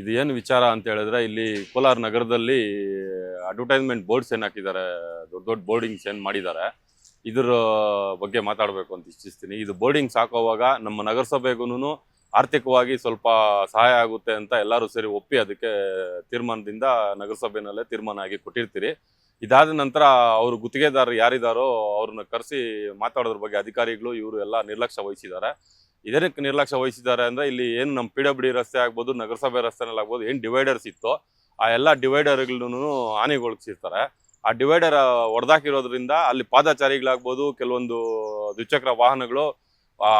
ಇದು ಏನು ವಿಚಾರ ಅಂತ ಹೇಳಿದ್ರೆ ಇಲ್ಲಿ ಕೋಲಾರ ನಗರದಲ್ಲಿ ಅಡ್ವರ್ಟೈಸ್ಮೆಂಟ್ ಬೋರ್ಡ್ಸ್ ಏನು ಹಾಕಿದ್ದಾರೆ, ದೊಡ್ಡ ದೊಡ್ಡ ಬೋರ್ಡಿಂಗ್ಸ್ ಏನು ಮಾಡಿದ್ದಾರೆ, ಇದ್ರ ಬಗ್ಗೆ ಮಾತಾಡಬೇಕು ಅಂತ ಇಚ್ಛಿಸ್ತೀನಿ. ಇದು ಬೋರ್ಡಿಂಗ್ಸ್ ಹಾಕೋವಾಗ ನಮ್ಮ ನಗರಸಭೆಗೂ ಆರ್ಥಿಕವಾಗಿ ಸ್ವಲ್ಪ ಸಹಾಯ ಆಗುತ್ತೆ ಅಂತ ಎಲ್ಲರೂ ಸೇರಿ ಒಪ್ಪಿ ಅದಕ್ಕೆ ತೀರ್ಮಾನದಿಂದ ನಗರಸಭೆನಲ್ಲೇ ತೀರ್ಮಾನ ಆಗಿ ಕೊಟ್ಟಿರ್ತೀರಿ. ಇದಾದ ನಂತರ ಅವರು ಗುತ್ತಿಗೆದಾರರು ಯಾರಿದ್ದಾರೋ ಅವ್ರನ್ನ ಕರೆಸಿ ಮಾತಾಡೋದ್ರ ಬಗ್ಗೆ ಅಧಿಕಾರಿಗಳು ಇವರು ಎಲ್ಲ ನಿರ್ಲಕ್ಷ್ಯ ವಹಿಸಿದ್ದಾರೆ. ಇದಕ್ಕೆ ನಿರ್ಲಕ್ಷ್ಯ ವಹಿಸಿದ್ದಾರೆ ಅಂದರೆ ಇಲ್ಲಿ ಏನು ನಮ್ಮ ಪಿ ಡಬ್ಲ್ಯೂ ರಸ್ತೆ ಆಗ್ಬೋದು, ನಗರಸಭೆ ರಸ್ತೆನಲ್ಲಿ ಆಗ್ಬೋದು, ಏನು ಡಿವೈಡರ್ಸ್ ಇತ್ತು, ಆ ಎಲ್ಲ ಡಿವೈಡರ್ಗಳನ್ನು ಹಾನಿಗೊಳಿಸಿರ್ತಾರೆ. ಆ ಡಿವೈಡರ್ ಹೊಡೆದಾಕಿರೋದ್ರಿಂದ ಅಲ್ಲಿ ಪಾದಚಾರಿಗಳಾಗ್ಬೋದು, ಕೆಲವೊಂದು ದ್ವಿಚಕ್ರ ವಾಹನಗಳು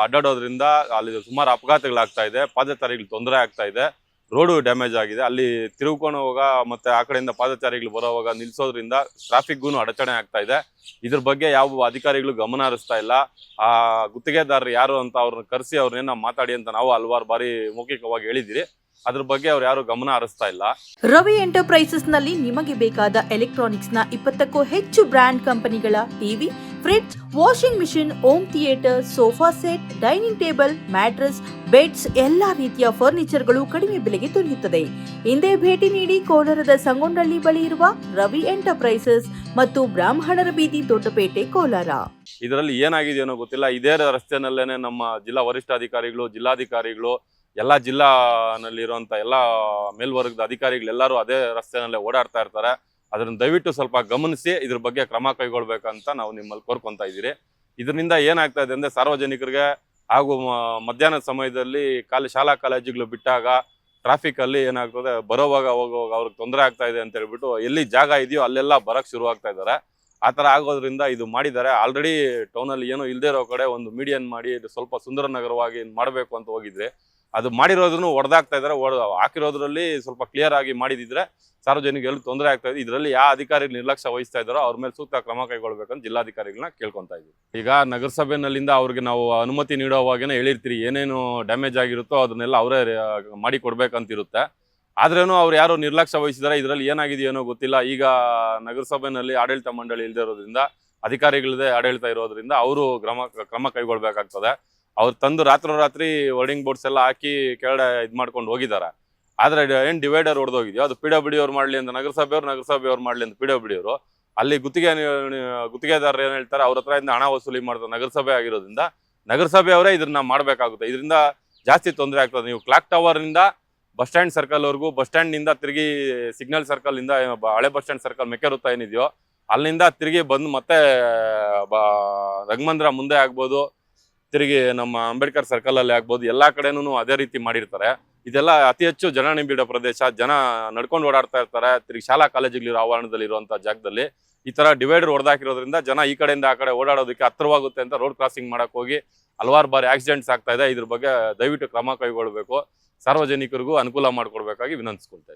ಅಡ್ಡಾಡೋದ್ರಿಂದ ಅಲ್ಲಿ ಸುಮಾರು ಅಪಘಾತಗಳಾಗ್ತಾ ಇದೆ, ಪಾದಚಾರಿಗಳು ತೊಂದರೆ ಆಗ್ತಾ ಇದೆ. ರೋಡು ಡ್ಯಾಮೇಜ್ ಆಗಿದೆ. ಅಲ್ಲಿ ತಿರುಗ್ಕೊಂಡು ಹೋಗ ಮತ್ತೆ ಆ ಕಡೆಯಿಂದ ಪಾದಚಾರಿಗಳು ಬರೋವಾಗ ನಿಲ್ಸೋದ್ರಿಂದ ಟ್ರಾಫಿಕ್ಗೂ ಅಡಚಣೆ ಆಗ್ತಾ ಇದೆ. ಇದ್ರ ಬಗ್ಗೆ ಯಾವ ಅಧಿಕಾರಿಗಳು ಗಮನ ಹರಿಸ್ತಾ ಇಲ್ಲ. ಆ ಗುತ್ತಿಗೆದಾರರು ಯಾರು ಅಂತ ಅವ್ರನ್ನ ಕರೆಸಿ ಅವ್ರನ್ನೇನ ಮಾತಾಡಿ ಅಂತ ನಾವು ಹಲವಾರು ಬಾರಿ ಮೌಖಿಕವಾಗಿ ಹೇಳಿದಿರಿ ಅದ್ರ ಬಗ್ಗೆ ಅವ್ರು ಯಾರು ಗಮನ ಹರಿಸ್ತಾ ಇಲ್ಲ. ರವಿ ಎಂಟರ್ಪ್ರೈಸಸ್ನಲ್ಲಿ ನಿಮಗೆ ಬೇಕಾದ ಎಲೆಕ್ಟ್ರಾನಿಕ್ಸ್ನ ಇಪ್ಪತ್ತಕ್ಕೂ ಹೆಚ್ಚು ಬ್ರ್ಯಾಂಡ್ ಕಂಪನಿಗಳ TV fridge washing machine home theatre sofa set dining table mattress beds ಎಲ್ಲಾ ರೀತಿಯ ಫರ್ನಿಚರ್ಗಳು ಕಡಿಮೆ ಬೆಲೆಗೆ ದೊರೆಯುತ್ತದೆ. ಹಿಂದೆ ಭೇಟಿ ನೀಡಿ ಕೋಲಾರದ ಸಂಗೊಂಡಳ್ಳಿ ಬಳಿ ಇರುವ ರವಿ ಎಂಟರ್ಪ್ರೈಸಸ್ ಮತ್ತು ಬ್ರಾಹ್ಮಣರ ಬೀದಿ ದೊಡ್ಡಪೇಟೆ, ಕೋಲಾರ. ಇದರಲ್ಲಿ ಏನಾಗಿದೆಯೋ ಗೊತ್ತಿಲ್ಲ. ಇದೇ ರಸ್ತೆನಲ್ಲೇನೆ ನಮ್ಮ ಜಿಲ್ಲಾ ವರಿಷ್ಠಾಧಿಕಾರಿಗಳು, ಜಿಲ್ಲಾಧಿಕಾರಿಗಳು, ಎಲ್ಲ ಜಿಲ್ಲಾನಲ್ಲಿರುವಂಥ ಎಲ್ಲ ಮೇಲ್ವರ್ಗದ ಅಧಿಕಾರಿಗಳೆಲ್ಲರೂ ಅದೇ ರಸ್ತೆನಲ್ಲೇ ಓಡಾಡ್ತಾ ಇರ್ತಾರೆ. ಅದನ್ನ ದಯವಿಟ್ಟು ಸ್ವಲ್ಪ ಗಮನಿಸಿ, ಇದ್ರ ಬಗ್ಗೆ ಕ್ರಮ ಕೈಗೊಳ್ಬೇಕಂತ ನಾವು ನಿಮ್ಮಲ್ಲಿ ಕೋರ್ಕೊತಾ ಇದ್ದೀರಿ. ಇದರಿಂದ ಏನಾಗ್ತಾ ಇದೆ ಅಂದರೆ ಸಾರ್ವಜನಿಕರಿಗೆ ಹಾಗೂ ಮಧ್ಯಾಹ್ನದ ಸಮಯದಲ್ಲಿ ಕಾಲ, ಶಾಲಾ ಕಾಲೇಜುಗಳು ಬಿಟ್ಟಾಗ ಟ್ರಾಫಿಕ್ ಅಲ್ಲಿ ಏನಾಗ್ತದೆ, ಬರೋವಾಗ ಹೋಗುವಾಗ ಅವ್ರಿಗೆ ತೊಂದರೆ ಆಗ್ತಾ ಇದೆ ಅಂತ ಹೇಳ್ಬಿಟ್ಟು ಎಲ್ಲಿ ಜಾಗ ಇದೆಯೋ ಅಲ್ಲೆಲ್ಲ ಬರೋಕ್ಕೆ ಶುರು ಆಗ್ತಾ ಇದ್ದಾರೆ. ಆ ಥರ ಆಗೋದ್ರಿಂದ ಇದು ಮಾಡಿದ್ದಾರೆ. ಆಲ್ರೆಡಿ ಟೌನಲ್ಲಿ ಏನೋ ಇಲ್ಲದೇ ಇರೋ ಕಡೆ ಒಂದು ಮೀಡಿಯನ್ ಮಾಡಿ ಇದು ಸ್ವಲ್ಪ ಸುಂದರ ನಗರವಾಗಿ ಮಾಡಬೇಕು ಅಂತ ಹೋಗಿದ್ರೆ. ಅದು ಮಾಡಿರೋದನ್ನು ಹೊಡೆದಾಗ್ತಾ ಇದ್ದಾರೆ. ಹಾಕಿರೋದ್ರಲ್ಲಿ ಸ್ವಲ್ಪ ಕ್ಲಿಯರ್ ಆಗಿ ಮಾಡಿದಿದ್ರೆ ಎಲ್ಲಿ ತೊಂದರೆ ಆಗ್ತಾ ಇದೆ. ಇದರಲ್ಲಿ ಯಾವ ಅಧಿಕಾರಿಗಳು ನಿರ್ಲಕ್ಷ್ಯ ವಹಿಸ್ತಾ ಇದ್ದಾರೋ ಅವ್ರ ಮೇಲೆ ಸೂಕ್ತ ಕ್ರಮ ಕೈಗೊಳ್ಬೇಕಂತ ಜಿಲ್ಲಾಧಿಕಾರಿಗಳನ್ನ ಕೇಳ್ಕೊತಾ ಇದ್ದೀವಿ. ಈಗ ನಗರಸಭೆನಲ್ಲಿಂದ ಅವ್ರಿಗೆ ನಾವು ಅನುಮತಿ ನೀಡೋವಾಗೇನೆ ಹೇಳಿರ್ತೀರಿ. ಏನೇನು ಡ್ಯಾಮೇಜ್ ಆಗಿರುತ್ತೋ ಅದನ್ನೆಲ್ಲ ಅವರೇ ಮಾಡಿ ಕೊಡ್ಬೇಕಂತಿರುತ್ತೆ. ಆದ್ರೇನು ಅವ್ರು ಯಾರು ನಿರ್ಲಕ್ಷ್ಯ ವಹಿಸಿದಾರೆ? ಇದರಲ್ಲಿ ಏನಾಗಿದೆಯೇನೋ ಗೊತ್ತಿಲ್ಲ. ಈಗ ನಗರಸಭೆನಲ್ಲಿ ಆಡಳಿತ ಮಂಡಳಿ ಇಲ್ಲದೆ ಇರೋದ್ರಿಂದ, ಅಧಿಕಾರಿಗಳದೇ ಆಡಳಿತ ಇರೋದ್ರಿಂದ ಅವರು ಕ್ರಮ ಕ್ರಮ ಕೈಗೊಳ್ಬೇಕಾಗ್ತದೆ. ಅವ್ರು ತಂದು ರಾತ್ರೋರಾತ್ರಿ ವರ್ಡಿಂಗ್ ಬೋರ್ಡ್ಸ್ ಎಲ್ಲ ಹಾಕಿ ಕೆಳಗಡೆ ಇದು ಮಾಡ್ಕೊಂಡು ಹೋಗಿದ್ದಾರೆ ಆದರೆ ಏನು ಡಿವೈಡರ್ ಹೊಡೆದೋಗಿದೆಯೋ ಅದು ಪಿ ಡಬ್ಲ್ಯೂ ಅವ್ರು ಮಾಡ್ಲಿ ಅಂತ ನಗರಸಭೆಯವ್ರು ನಗರಸಭೆಯವ್ರು ಮಾಡ್ಲಿ ಅಂತ ಪಿ ಡಬ್ಲ್ಯೂ ಅವರು ಅಲ್ಲಿ ಗುತ್ತಿಗೆ ಗುತ್ತಿಗೆದಾರರು ಏನು ಹೇಳ್ತಾರೆ? ಅವ್ರ ಹತ್ರ ಇಂದ ಹಣ ವಸೂಲಿ ಮಾಡ್ತಾರೆ ನಗರಸಭೆ ಆಗಿರೋದ್ರಿಂದ. ನಗರಸಭೆಯವರೇ ಇದನ್ನ ಮಾಡಬೇಕಾಗುತ್ತೆ. ಇದರಿಂದ ಜಾಸ್ತಿ ತೊಂದರೆ ಆಗ್ತದೆ. ನೀವು ಕ್ಲಾಕ್ ಟವರ್ನಿಂದ ಬಸ್ ಸ್ಟ್ಯಾಂಡ್ ಸರ್ಕಲ್ ವರೆಗೂ ಬಸ್ ಸ್ಟ್ಯಾಂಡ್ನಿಂದ ತಿರುಗಿ ಸಿಗ್ನಲ್ ಸರ್ಕಲ್ ಇಂದ ಬ- ಹಳೆ ಬಸ್ ಸ್ಟ್ಯಾಂಡ್ ಸರ್ಕಲ್ ಮೆಕ್ಕೆ ವೃತ್ತ ಏನಿದೆಯೋ, ಅಲ್ಲಿಂದ ತಿರುಗಿ ಬಂದು ಮತ್ತೆ ಬ ರಘಮಂದ್ರ ಮುಂದೆ ಆಗ್ಬೋದು. ತಿರುಗಿ ನಮ್ಮ ಅಂಬೇಡ್ಕರ್ ಸರ್ಕಲ್ ಅಲ್ಲಿ ಆಗ್ಬೋದು, ಎಲ್ಲಾ ಕಡೆನೂ ಅದೇ ರೀತಿ ಮಾಡಿರ್ತಾರೆ. ಇದೆಲ್ಲ ಅತಿ ಹೆಚ್ಚು ಜನ ನಿಂಬಿಡ ಪ್ರದೇಶ, ಜನ ನಡ್ಕೊಂಡು ಓಡಾಡ್ತಾ ಇರ್ತಾರೆ, ತಿರುಗಿ ಶಾಲಾ ಕಾಲೇಜುಗಳಿರೋ ಆವರಣದಲ್ಲಿ ಇರುವಂತ ಜಾಗದಲ್ಲಿ. ಈ ತರ ಡಿವೈಡರ್ ಹೊಡೆದಾಕಿರೋದ್ರಿಂದ ಜನ ಈ ಕಡೆಯಿಂದ ಆ ಕಡೆ ಓಡಾಡೋದಕ್ಕೆ ಹತ್ರವಾಗುತ್ತೆ ಅಂತ ರೋಡ್ ಕ್ರಾಸಿಂಗ್ ಮಾಡೋಕೆ ಹೋಗಿ ಹಲವಾರು ಬಾರಿ ಆಕ್ಸಿಡೆಂಟ್ಸ್ ಆಗ್ತಾ ಇದೆ. ಇದ್ರ ಬಗ್ಗೆ ದಯವಿಟ್ಟು ಕ್ರಮ ಕೈಗೊಳ್ಬೇಕು. ಸಾರ್ವಜನಿಕರಿಗೂ ಅನುಕೂಲ ಮಾಡಿಕೊಡ್ಬೇಕಾಗಿ ವಿನಂತಿಸ್ಕೊಳ್ತಾ